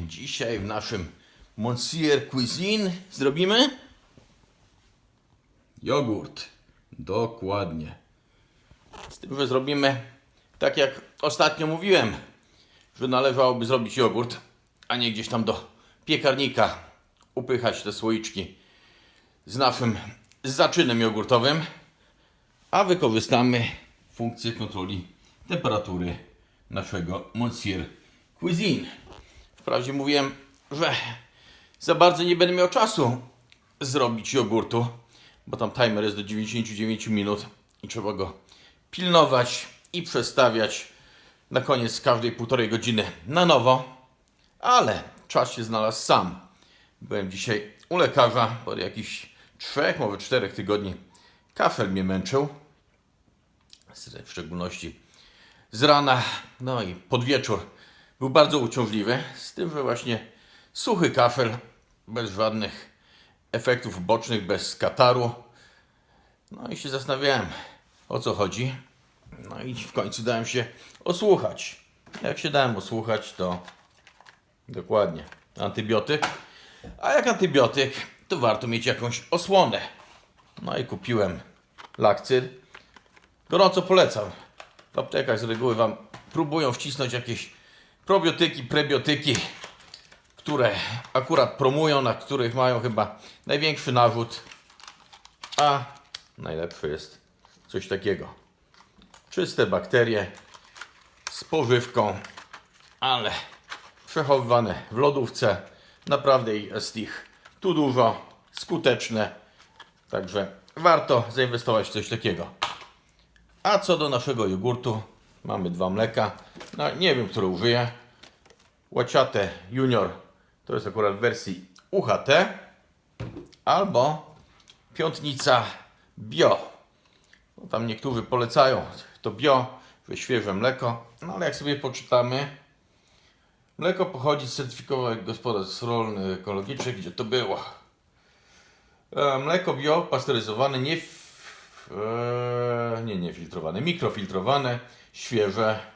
Dzisiaj w naszym Monsieur Cuisine zrobimy? Jogurt. Dokładnie. Z tym, że zrobimy tak jak ostatnio mówiłem, że należałoby zrobić jogurt, a nie gdzieś tam do piekarnika upychać te słoiczki z naszym zaczynem jogurtowym, a wykorzystamy funkcję kontroli temperatury naszego Monsieur Cuisine. Wprawdzie mówiłem, że za bardzo nie będę miał czasu zrobić jogurtu, bo tam timer jest do 99 minut i trzeba go pilnować i przestawiać na koniec każdej półtorej godziny na nowo, ale czas się znalazł sam. Byłem dzisiaj u lekarza od jakichś trzech, może czterech tygodni. Kafel mnie męczył, w szczególności z rana, no i pod wieczór był bardzo uciążliwy, z tym, że właśnie suchy kafel, bez żadnych efektów bocznych, bez kataru. No i się zastanawiałem, o co chodzi. No i w końcu dałem się osłuchać. Jak się dałem osłuchać, to dokładnie antybiotyk. A jak antybiotyk, to warto mieć jakąś osłonę. No i kupiłem lakcyr. Gorąco polecam. W aptekach z reguły Wam próbują wcisnąć jakieś probiotyki, prebiotyki, które akurat promują, na których mają chyba największy narzut, a najlepszy jest coś takiego. Czyste bakterie z pożywką, ale przechowywane w lodówce. Naprawdę jest ich tu dużo, skuteczne, także warto zainwestować w coś takiego. A co do naszego jogurtu, mamy dwa mleka. No, nie wiem, którą użyję. Łaciate Junior. To jest akurat w wersji UHT. Albo piątnica Bio. No, tam niektórzy polecają to bio, że świeże mleko. No ale jak sobie poczytamy, mleko pochodzi z certyfikowanych gospodarstw rolnych, ekologicznych, gdzie to było. E, mleko bio pasteryzowane, nie, e, nie, nie filtrowane, mikrofiltrowane, świeże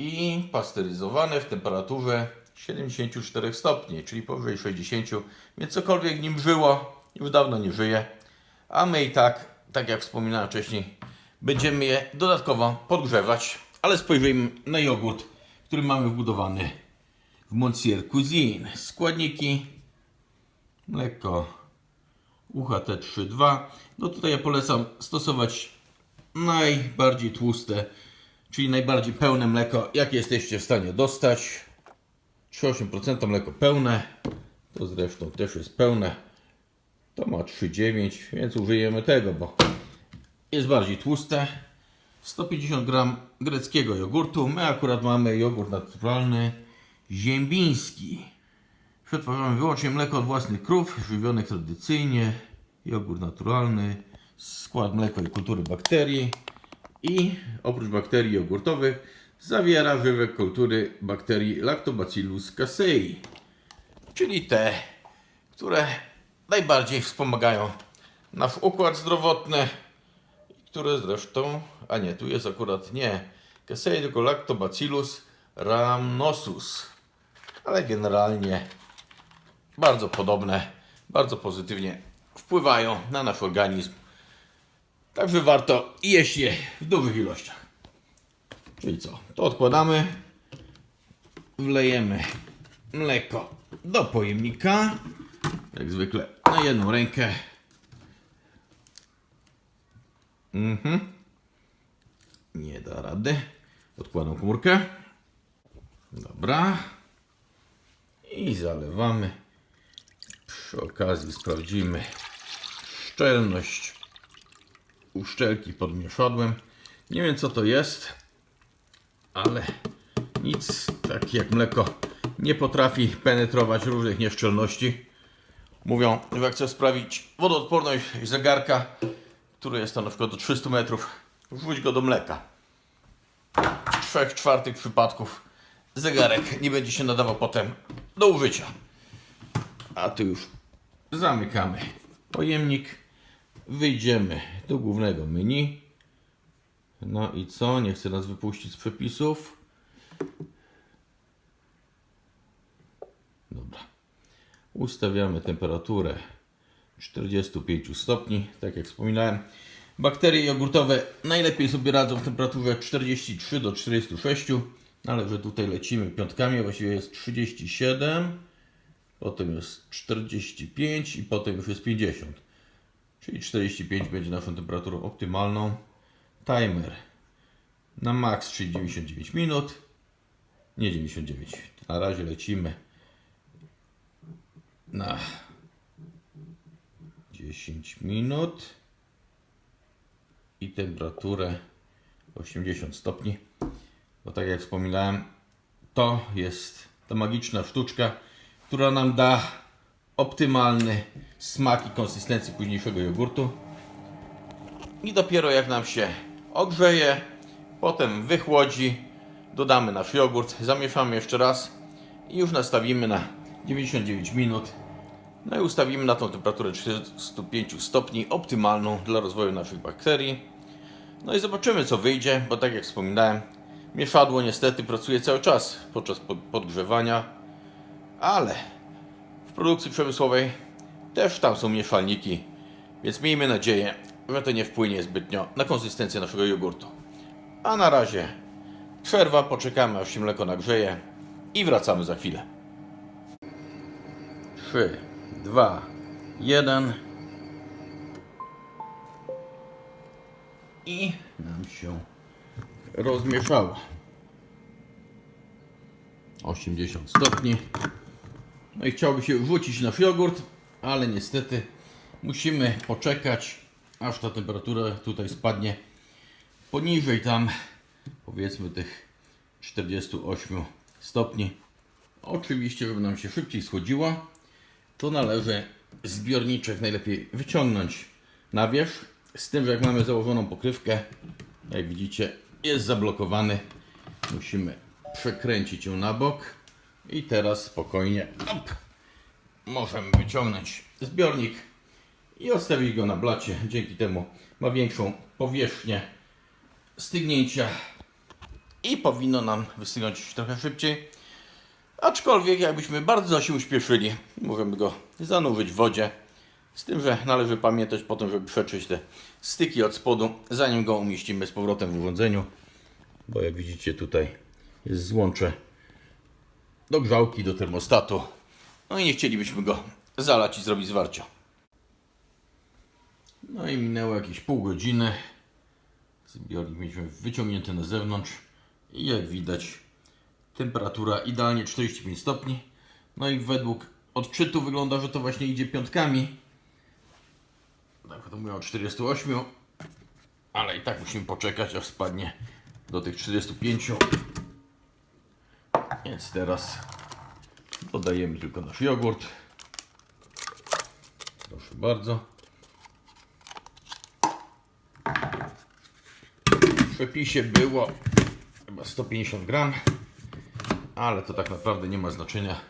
i pasteryzowane w temperaturze 74 stopni, czyli powyżej 60, więc cokolwiek nim żyło, już dawno nie żyje, a my i tak, tak jak wspominałem wcześniej, będziemy je dodatkowo podgrzewać, ale spojrzyjmy na jogurt, który mamy wbudowany w Monsieur Cuisine. Składniki, mleko UHT 3.2, no tutaj ja polecam stosować najbardziej tłuste czyli najbardziej pełne mleko, jakie jesteście w stanie dostać. 38% mleko pełne, to zresztą też jest pełne. To ma 3,9, więc użyjemy tego, bo jest bardziej tłuste. 150 gram greckiego jogurtu. My akurat mamy jogurt naturalny ziembiński. Przetwarzamy wyłącznie mleko od własnych krów, żywionych tradycyjnie. Jogurt naturalny, skład mleko i kultury bakterii i oprócz bakterii jogurtowych zawiera wywek kultury bakterii Lactobacillus casei, czyli te, które najbardziej wspomagają nasz układ zdrowotny, które zresztą, a nie, tu jest akurat nie casei, tylko Lactobacillus rhamnosus, ale generalnie bardzo podobne, bardzo pozytywnie wpływają na nasz organizm. Także warto jeść je w dużych ilościach. Czyli co? To odkładamy. Wlejemy mleko do pojemnika. Jak zwykle na jedną rękę. Mhm. Nie da rady. Odkładam komórkę. Dobra. I zalewamy. Przy okazji sprawdzimy szczelność uszczelki pod mieszadłem. Nie wiem co to jest, ale nic tak jak mleko nie potrafi penetrować różnych nieszczelności. Mówią, że chcę sprawić wodoodporność zegarka, który jest tam na przykład do 300 metrów, wrzuć go do mleka. W trzech czwartych przypadków zegarek nie będzie się nadawał potem do użycia. A tu już zamykamy pojemnik. Wyjdziemy do głównego menu. No i co? Nie chcę nas wypuścić z przepisów. Dobra. Ustawiamy temperaturę 45 stopni, tak jak wspominałem. Bakterie jogurtowe najlepiej sobie radzą w temperaturze 43 do 46, no ale że tutaj lecimy piątkami, właściwie jest 37, potem jest 45 i potem już jest 50. Czyli 45 będzie naszą temperaturą optymalną. Timer na max, czyli 99 minut. Nie 99. Na razie lecimy na 10 minut i temperaturę 80 stopni. Bo tak jak wspominałem, to jest ta magiczna sztuczka, która nam da optymalny smak i konsystencję późniejszego jogurtu. I dopiero jak nam się ogrzeje, potem wychłodzi, dodamy nasz jogurt, zamieszamy jeszcze raz i już nastawimy na 99 minut. No i ustawimy na tą temperaturę 35 stopni, optymalną dla rozwoju naszych bakterii. No i zobaczymy co wyjdzie, bo tak jak wspominałem, mieszadło niestety pracuje cały czas podczas pod- podgrzewania, ale w produkcji przemysłowej też tam są mieszalniki, więc miejmy nadzieję, że to nie wpłynie zbytnio na konsystencję naszego jogurtu. A na razie przerwa, poczekamy aż się mleko nagrzeje i wracamy za chwilę. 3, 2, 1 i nam się rozmieszało. 80 stopni. No i chciałby się wrzucić nasz jogurt, ale niestety musimy poczekać, aż ta temperatura tutaj spadnie poniżej tam powiedzmy tych 48 stopni. Oczywiście, żeby nam się szybciej schodziło, to należy zbiorniczek najlepiej wyciągnąć na wierzch. Z tym, że jak mamy założoną pokrywkę, jak widzicie, jest zablokowany. Musimy przekręcić ją na bok i teraz spokojnie op, możemy wyciągnąć zbiornik i odstawić go na blacie. Dzięki temu ma większą powierzchnię stygnięcia i powinno nam wystygnąć trochę szybciej. Aczkolwiek jakbyśmy bardzo się uśpieszyli, możemy go zanurzyć w wodzie. Z tym, że należy pamiętać potem, żeby przeczyść te styki od spodu, zanim go umieścimy z powrotem w urządzeniu. Bo jak widzicie tutaj jest złącze do grzałki, do termostatu. No i nie chcielibyśmy go zalać i zrobić zwarcia. No i minęło jakieś pół godziny. Zbiornik mieliśmy wyciągnięty na zewnątrz i jak widać temperatura idealnie 45 stopni. No i według odczytu wygląda, że to właśnie idzie piątkami. Tak to mówią o 48, ale i tak musimy poczekać aż spadnie do tych 45. Więc teraz dodajemy tylko nasz jogurt. Proszę bardzo. W przepisie było chyba 150 gram, ale to tak naprawdę nie ma znaczenia.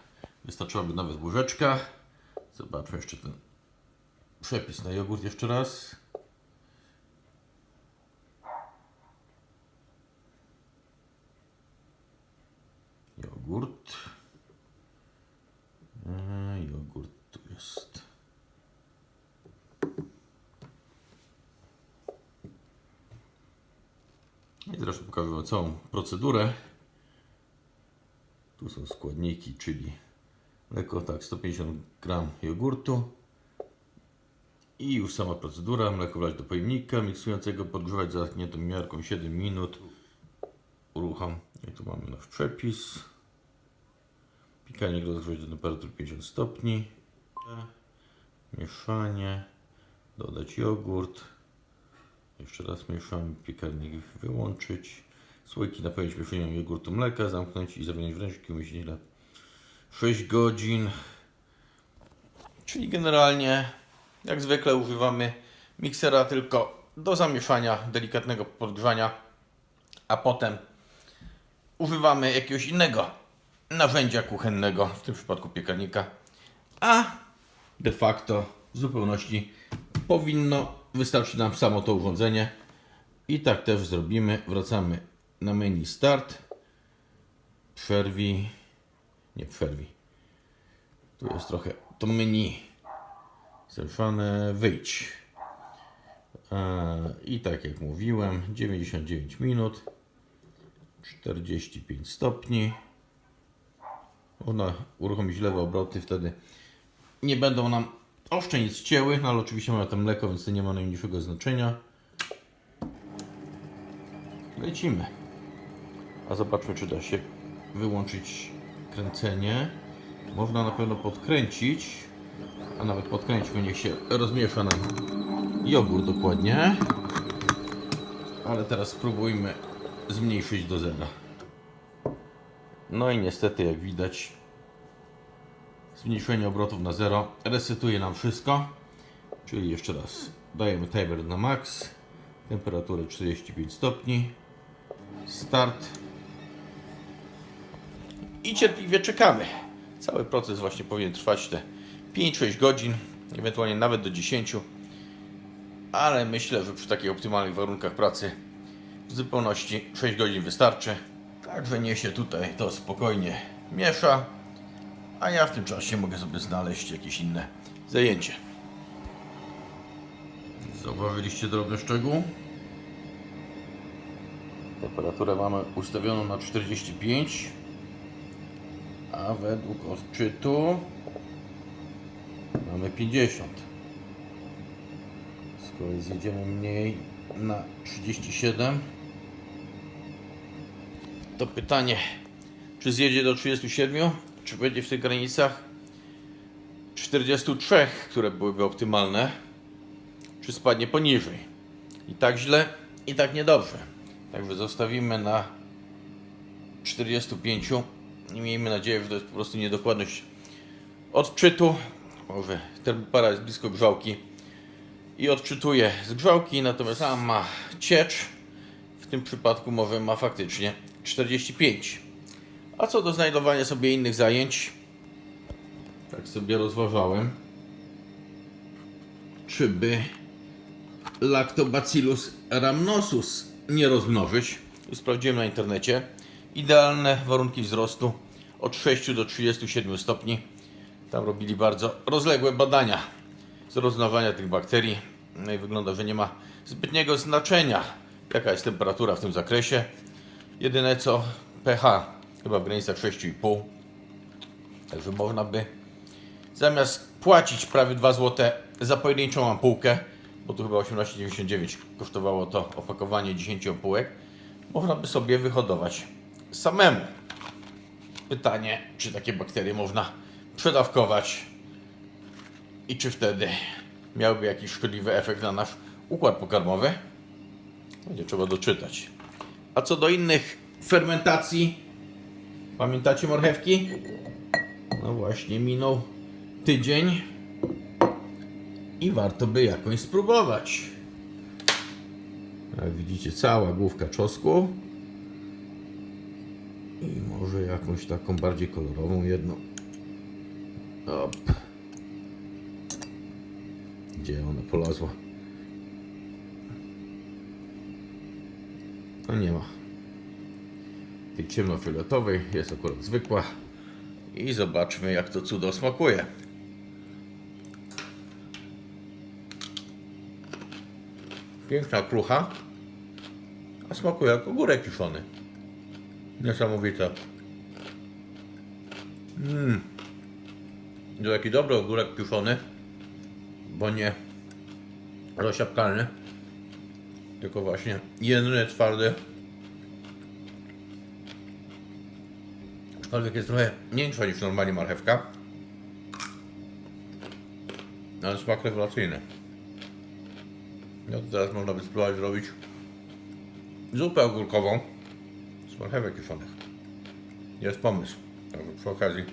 Wystarczyłaby nawet łyżeczka. Zobaczmy jeszcze ten przepis na jogurt jeszcze raz. Jogurt. E, jogurt tu jest. I zresztą pokażę Wam całą procedurę. Tu są składniki, czyli mleko, tak, 150 gram jogurtu. I już sama procedura. Mleko wlać do pojemnika miksującego, podgrzewać za zamkniętą miarką 7 minut. Urucham. I tu mamy nasz przepis. Piekarnik rozgrzać do temperatury 50 stopni. Mieszanie. Dodać jogurt. Jeszcze raz mieszamy, piekarnik wyłączyć. Słoiki napełnić mieszeniem jogurtu mleka, zamknąć i zawinąć w ręczki, umieścić na 6 godzin. Czyli generalnie, jak zwykle używamy miksera tylko do zamieszania, delikatnego podgrzania, a potem używamy jakiegoś innego narzędzia kuchennego, w tym przypadku piekarnika, a de facto w zupełności powinno wystarczyć nam samo to urządzenie. I tak też zrobimy. Wracamy na menu Start. Przerwij. Nie przerwij. Tu jest trochę to menu. Zeszane wyjdź. I tak jak mówiłem, 99 minut, 45 stopni. Można uruchomić lewe obroty, wtedy nie będą nam oszczędzić cięły, no ale oczywiście mamy tam mleko, więc to nie ma najmniejszego znaczenia. Lecimy. A zobaczmy, czy da się wyłączyć kręcenie. Można na pewno podkręcić, a nawet podkręćmy, niech się rozmiesza nam jogurt dokładnie. Ale teraz spróbujmy zmniejszyć do zera. No i niestety, jak widać, zmniejszenie obrotów na zero resetuje nam wszystko. Czyli jeszcze raz dajemy timer na max, temperaturę 45 stopni, start i cierpliwie czekamy. Cały proces właśnie powinien trwać te 5-6 godzin, ewentualnie nawet do 10, ale myślę, że przy takich optymalnych warunkach pracy w zupełności 6 godzin wystarczy. Także nie się tutaj to spokojnie miesza, a ja w tym czasie mogę sobie znaleźć jakieś inne zajęcie. Zauważyliście drobny szczegół? Temperaturę mamy ustawioną na 45, a według odczytu mamy 50. Z kolei zjedziemy mniej na 37. To pytanie, czy zjedzie do 37, czy będzie w tych granicach 43, które byłyby optymalne, czy spadnie poniżej. I tak źle, i tak niedobrze. Także zostawimy na 45 i miejmy nadzieję, że to jest po prostu niedokładność odczytu. Może termopara jest blisko grzałki i odczytuje z grzałki, natomiast sama ciecz w tym przypadku może ma faktycznie 45. A co do znajdowania sobie innych zajęć, tak sobie rozważałem, czy by Lactobacillus rhamnosus nie rozmnożyć. Sprawdziłem na internecie. Idealne warunki wzrostu od 6 do 37 stopni. Tam robili bardzo rozległe badania z rozmnażania tych bakterii. No i wygląda, że nie ma zbytniego znaczenia, jaka jest temperatura w tym zakresie. Jedyne co pH chyba w granicach 6,5. Także można by zamiast płacić prawie 2 zł za pojedynczą ampułkę, bo tu chyba 18,99 kosztowało to opakowanie 10 ampułek, można by sobie wyhodować samemu. Pytanie, czy takie bakterie można przedawkować i czy wtedy miałby jakiś szkodliwy efekt na nasz układ pokarmowy? Będzie trzeba doczytać. A co do innych fermentacji, pamiętacie marchewki? No właśnie, minął tydzień i warto by jakąś spróbować. Jak widzicie, cała główka czosnku i może jakąś taką bardziej kolorową jedną. Op. Gdzie ona polazła? No nie ma. Tej ciemnofioletowej jest akurat zwykła. I zobaczmy jak to cudo smakuje. Piękna krucha, a smakuje jak ogórek kiszony. Niesamowite. Mmm. To taki dobry ogórek kiszony, bo nie rozsiapkalny, tylko właśnie jędrny, twardy. Aczkolwiek jest trochę mniejsza niż normalnie marchewka. Ale smak rewelacyjny. No to teraz można by spróbować zrobić zupę ogórkową z marchewek kiszonych. Jest pomysł. Także przy okazji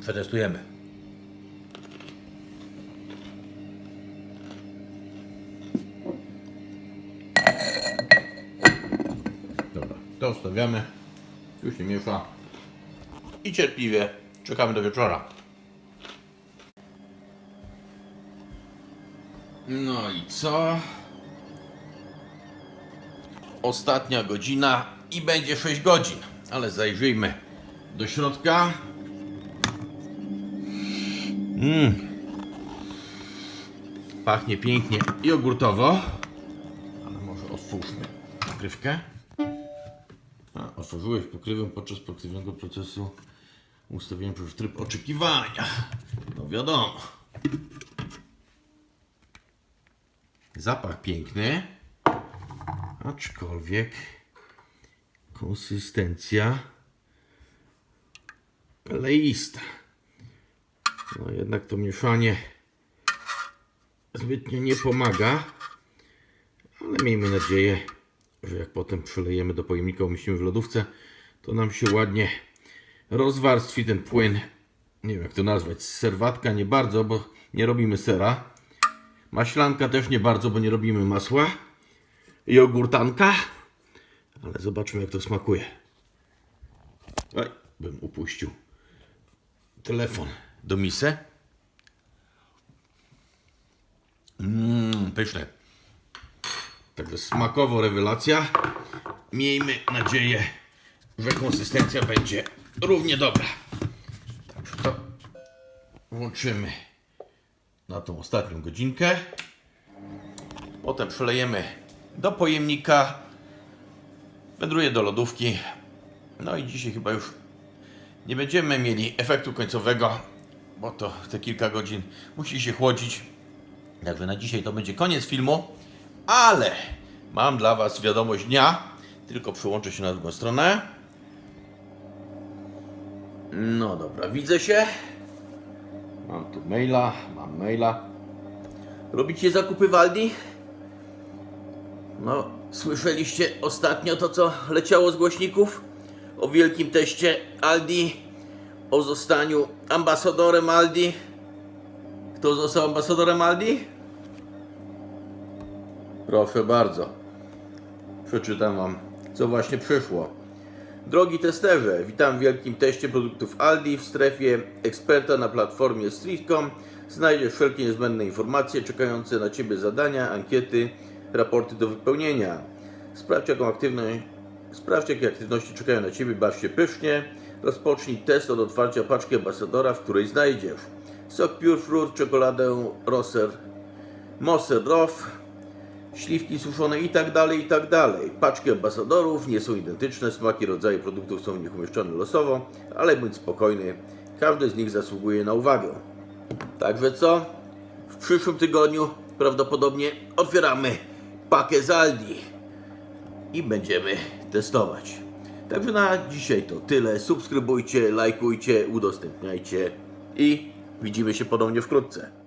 przetestujemy. Dobra, to ustawiamy. Już się miesza. I cierpliwie czekamy do wieczora. No i co? Ostatnia godzina i będzie 6 godzin. Ale zajrzyjmy do środka. Pachnie pięknie jogurtowo. Ale może otwórzmy pokrywkę. Otworzyłeś pokrywę podczas pokrywnego procesu ustawienia w tryb oczekiwania. No wiadomo. Zapach piękny. Aczkolwiek konsystencja leista. No jednak to mieszanie zbytnio nie pomaga, ale miejmy nadzieję, że jak potem przelejemy do pojemnika, umieścimy w lodówce, to nam się ładnie rozwarstwi ten płyn. Nie wiem jak to nazwać, serwatka nie bardzo, bo nie robimy sera. Maślanka też nie bardzo, bo nie robimy masła. Jogurtanka, ale zobaczmy jak to smakuje. Oj, bym upuścił telefon do misę. Mmm, pyszne. Także smakowo rewelacja. Miejmy nadzieję, że konsystencja będzie równie dobra. Także to włączymy na tą ostatnią godzinkę. Potem przelejemy do pojemnika. Wędruje do lodówki. No i dzisiaj chyba już nie będziemy mieli efektu końcowego, bo to te kilka godzin musi się chłodzić. Także na dzisiaj to będzie koniec filmu, ale mam dla Was wiadomość dnia. Tylko przyłączę się na drugą stronę. No dobra, widzę się. Mam tu maila, mam maila. Robicie zakupy w Aldi? No, słyszeliście ostatnio to, co leciało z głośników? O wielkim teście Aldi, o zostaniu ambasadorem Aldi. Kto został ambasadorem Aldi? Proszę bardzo. Przeczytam Wam, co właśnie przyszło. Drogi testerze, witam w wielkim teście produktów Aldi w strefie eksperta na platformie Street.com. Znajdziesz wszelkie niezbędne informacje, czekające na Ciebie zadania, ankiety, raporty do wypełnienia. Sprawdź jaką aktywność, sprawdź jakie aktywności czekają na Ciebie, baw się pysznie. Rozpocznij test od otwarcia paczki ambasadora, w której znajdziesz sok Pure Fruit, czekoladę Rosser, Moser Roff, śliwki suszone i tak dalej, i tak dalej. Paczki ambasadorów nie są identyczne, smaki, rodzaje produktów są w nich umieszczone losowo, ale bądź spokojny, każdy z nich zasługuje na uwagę. Także co? W przyszłym tygodniu prawdopodobnie otwieramy pakę z Aldi i będziemy testować. Także na dzisiaj to tyle. Subskrybujcie, lajkujcie, udostępniajcie i widzimy się ponownie wkrótce.